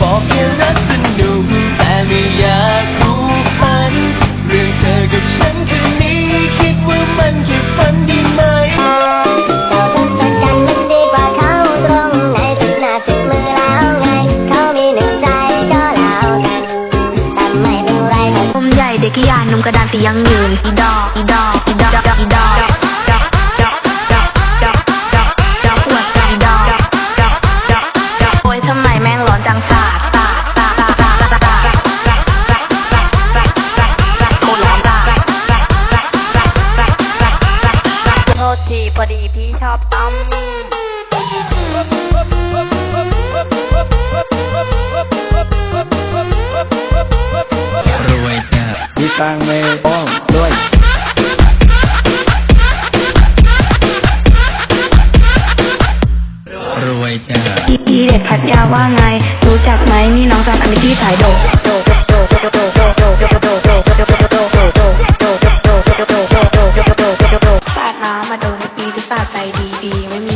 บอกแค่รักสนุกแต่ไม่อยากรู้พัน เรื่องเธอกับฉันคืนนี้คิดว่ามันแค่ฝันดีไหมเจ้าทศกัณฐ์มันดีกว่าเขาตรงไหนสิบหน้าสิบมือแล้วไงเขามีหนึ่งใจก็แล้วกันแต่ไม่เป็นไรเธอนมใหญ่เด็กขี้ยานนมกระดานสียังยืนอีดอกอีดอกอีดอก ษทีพอดีพี่ชอบต้มรวยจ้ะมีตังไม่ป้องด้วยรวยจ้ะอีเด็กพัทยาว่าไง รู้จักไหมนี่น้องจากอันนี้พี่สายโดด มาโดนปีหรือเปล่าใจดีๆไม่มี